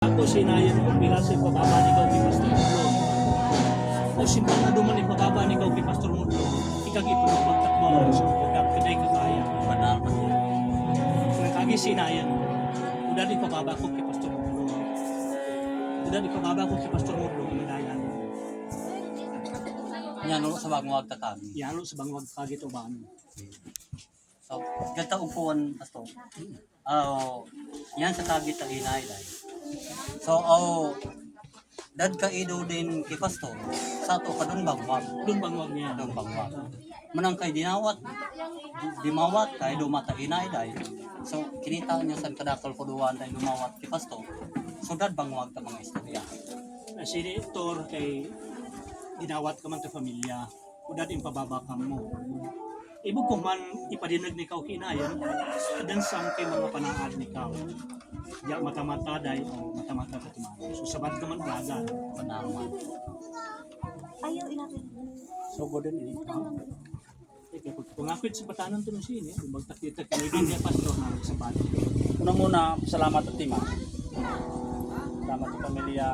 Ako sinayan ko pila sa pababa ni kau kay Pastor Mulo. O simple na duman ni pababa ni kau kay Pastor Mulo. Ikagi po ng pagtakbo. So, pagka kaday ka kaya. Banal man yun. Nakagi sinayan ko. Udah di pababa ko kay Pastor Mulo. Udah di pababa ko kay Pastor Mulo. Minayan. Yan no, sa bagong wagtatag. Yan sa bangwag kagi to ba? So, gata upuan asto. Oh, yan sa tagit sa inay dai. So, oh, dad ka ido din kay pastor. Sa to kadun bagwag. Doon bangwag niya. Kadun bagwag. Manang kay dinawat. Dimawat kay dumata inay dai. So, kinita niya sa kadakol ko duwan dai dumawat kay pastor. So, dad bangwag ta mga istorya. Na si Tor kay ginawat ka man ta pamilya. Udah din pababa ka mo. Ibig ko man ipadinag ni kau kinayan, adan sang kay mga panaad ni kau. Ya mata-mata day o mata-mata ka tumano. So sabat ka man plaga. Banal man. Ayaw inatin. So godon ini. Ikaw kung pangakit sa patanan to si ini, magtakita kay niya pastor na sa bati. Unang-una, salamat at tima. Salamat sa pamilya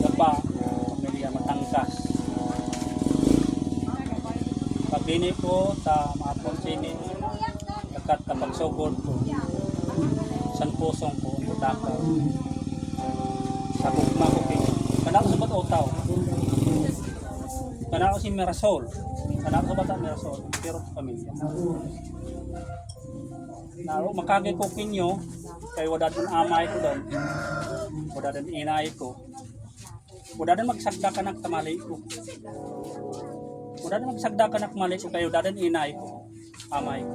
Gapa, pamilya Matangkas. Pagdini ko sa maapon sini, kakat kapagsugod ko. San pusong ko, utakaw. Sa kugma ko kini. Kana ko sa ba't utaw? Kana ko si Mirasol. Kana ko sa bata Mirasol. Pero pamilya. Naro makagay ko kinyo kay wala din amay ko doon. Wala din inay ko. Wala din magsagda ka ng kamali ko. Wala din magsagda ka ng kamali ko kay wala din inay ko. Amay ko.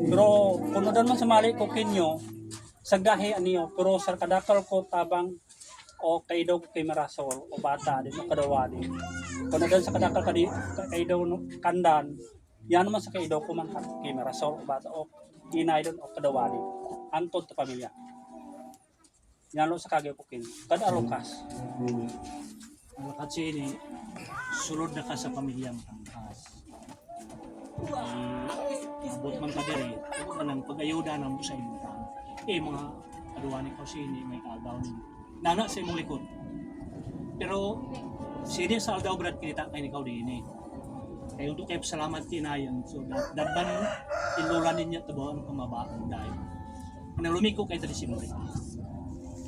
Pero kung doon man sa mali ko kinyo, sagahi aniyo, pero sa kadakal ko tabang o kay daw kay marasol o bata din o kadawali. Kung doon sa kadakal kadi kay daw kandan, yan naman sa kay daw ko kay marasol o bata o inay doon o kadawali. Antod ta pamilya. Yan lo sa kagay ko kin. Kada alukas. Ang kasi ini, sulod na ka sa pamilya mo tangkas. Ay, abot man ka diri, ako ka nang pag-ayuda mo sa imong tao. Eh, mga kaduwa ni Kausini, may kaagaw ni Nana sa imong likod. Pero, sini sa aldaw brad kinita kay ni din eh. Kaya untuk kayo salamat tinayan. So, dadban ilura ninyo tabo ang kamabaan dahil. Nang lumiko kay tadi simuli.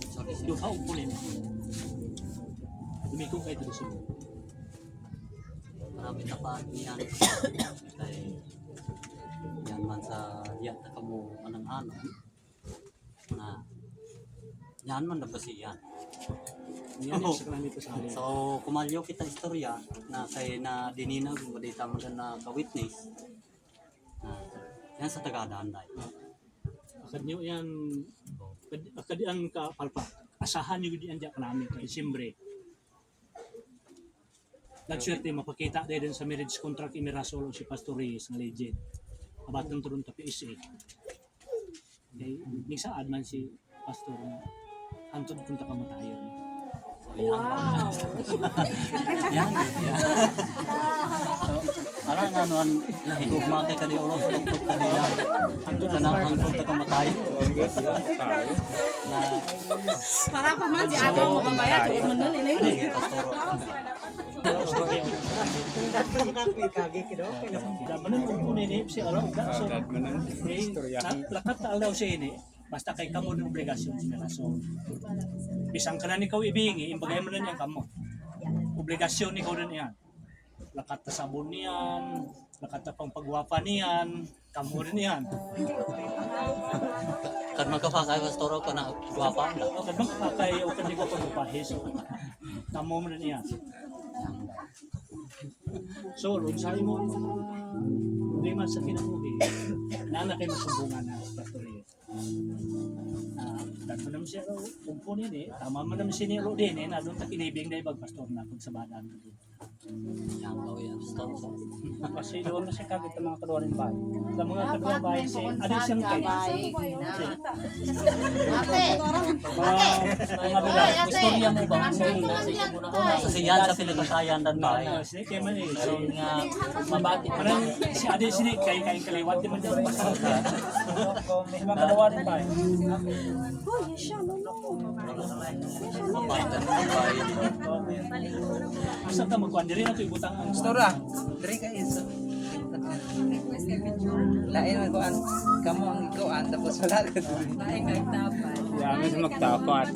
Sorry. Doon Lumiko kay tadi simuli. Marami na pa niyan. Kay yan man sa diya na kamo anang ano. Na yan man na basiyan. Yan yung sa ko sa. So kumalyo kita istorya na kay na dininag mo dita mo na ka witness. Na yan sa tagadaan dai. Akad nyo yan, akad, akad yan ka palpa. Asahan nyo diyan diyan kanami kay Simbre. Nagswerte mapakita din din sa marriage contract imirasol si Pastor Reyes ng legit. Abat ng turun tapi isi. Kay ni saad man si Pastor na antod punta kamatayon. Wow. Yan. ara nga nuan higugma kay kadi ulo sa tuktok kadi yan. Hangtod na hangtod ta kamatay. Na Para pa man si Ako to menel ini. Ay, pastor. Daman ang kung ini si ano, da so. Eh, na- lakat ta daw siya ini. Basta kay kamo ng obligasyon sa rason. Bisang ka na ni kau ibingi, imbagay mo na niyan kamo. Obligasyon ni kau rin yan. Lakat ta sabon niyan, lakat ta pang pagwapa niyan, kamo rin yan. Kad magkapakay pastor ko na guwapa na. O kadang kakay o kadang ko pagupahis. Kamo mo rin yan. So, lun sa mo, man sa kinamuhi, nana kayo masumbungan na sa pastorya. Ah, dagmo naman siya raw, kumpo ni tama man naman siya ni Ro din eh, na doon ta kinibing na ibag pastor na kung sa badan. Yan daw yan pastor. Kasi doon na siya kagit ang mga kaduwa ng bahay. Sa mga kaduwa bahay siya, ano siyang kay? Ate. Mga mga bila. istorya mo ba sa iyo muna ko na Kasi yan sa pinagkasayan dan ba? Ah, sini kay man eh. Meron nga mabati pa Parang si Ade sini kay kay kaliwat di man. May mga kadawa din ba? Asa ta magkuan diri na to ibutang ang Stora, diri ka is. Lain man kuan. Kamu ang ikuan tapos wala ka diri. Yan, magtapat.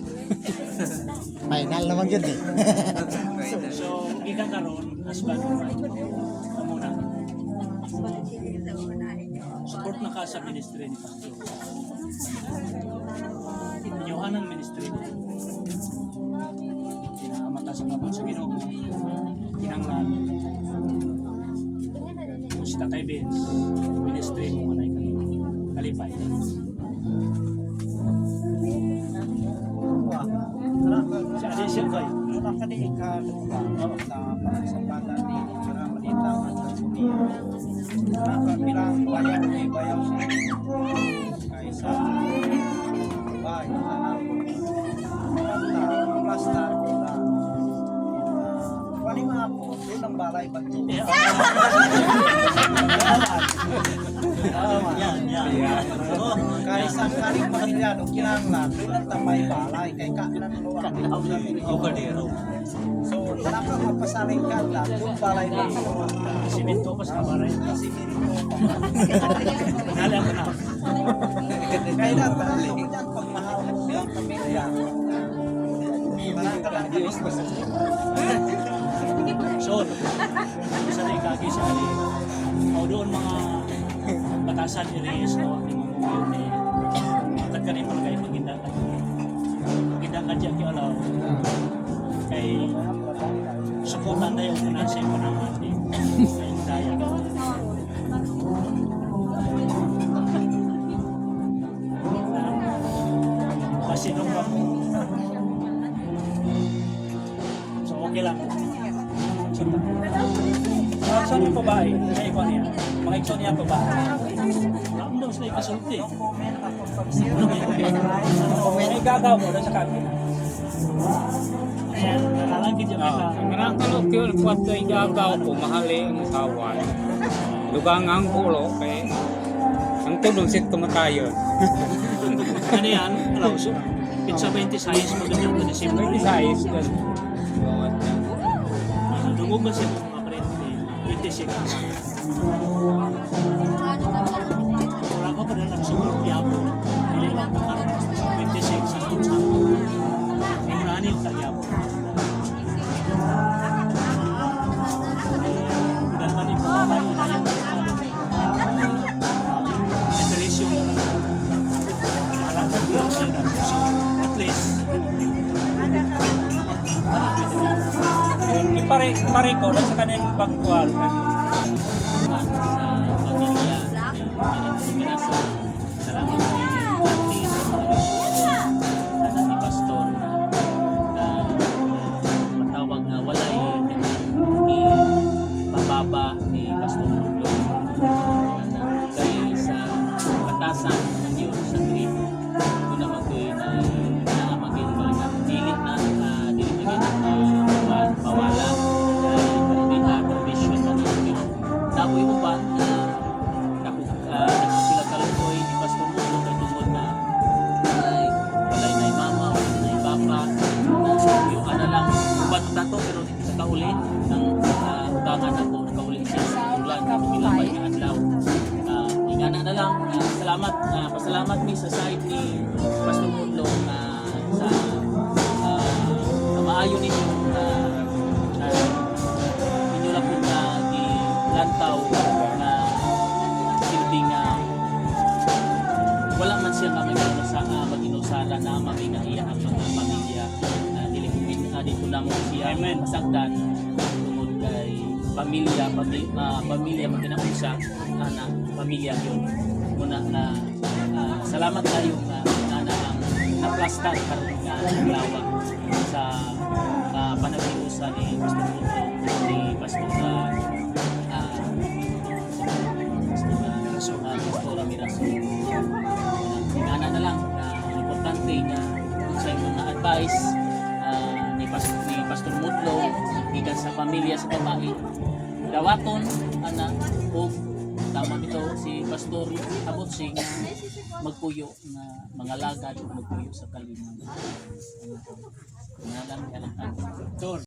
Final naman yun eh. So, gikan karon husband amo na. Support na ka sa ministry ni Pastor. Inyuhan ang ministry mo. Kinakamata sa kamot sa Ginoo. Kinanglan. Si Tatay Benz, ministry mo manay ka. Kalipay. Si Ade siya kay. Nakadi ka lupa na pagsabalan ni para malita ang kasuliyan. Nakabilang bayaw ni bayaw siya. Kaysa bayan balay ito? Eh, Yan, yan. Kaya sa kaling pamilya, doon kinanglan, doon ang tamay balay, kay kailan luwag. Overdero. So, wala kang mapasaling ka lang, doon balay ba ito? Simento pa sa baray. Nala ko na. Kaya na, parang yan, pag mahal mo ang pamilya, parang ka lang Diyos sa na ikagi sa ali. O doon mga batasan ni Reyes no, ni Mamuyo ni Agad ka rin palagay maginda ka. Maginda ka dyan kay Alaw. Kay sukutan na yung financial ko naman di. Kay daya ka. Kasi nung ba So okay lang. Yung babae, ikon niya. Mga niya babae. Alam daw sila ikasulti. May gagaw mo doon sa kabin. Ayan, nalalagid yung kita. Karang kalau kyo kuat kay gagaw ko mahali ang usawan. Lugang ang ulo kay ang tulong sit kumatayon. Ano yan? Alam, so, pizza 20 size, magandang na December. May size kan. Dungog ba siya? 26. Wala Ipare, ipare ko doon sa kanyang bangkual. Pero sa kauli ng uh, utangan ako, kauli siya sa ulan, kumilabay na adlaw. Uh, ingana na lang, ah, salamat, ah, pasalamat mi sa side ni Pastor Mulo na sa uh, maayo ninyo na lang siya masagdan tungod kay pamilya pamilya, uh, pamilya magkinaunsa anak pamilya yun. Muna na ah, salamat tayo nga na na ang naplastar karon nga lawak sa uh, panagiusa ni Pastor Puto ni Pastor uh, uh, Pastor uh, Pastor Miraso Ingana na lang na na sa na advice pamilya sa babae dawaton ana o tama ito si pastor abot si nga magpuyo nga mga lagad magpuyo sa kalimang. Ngalan, ngalan. Tor.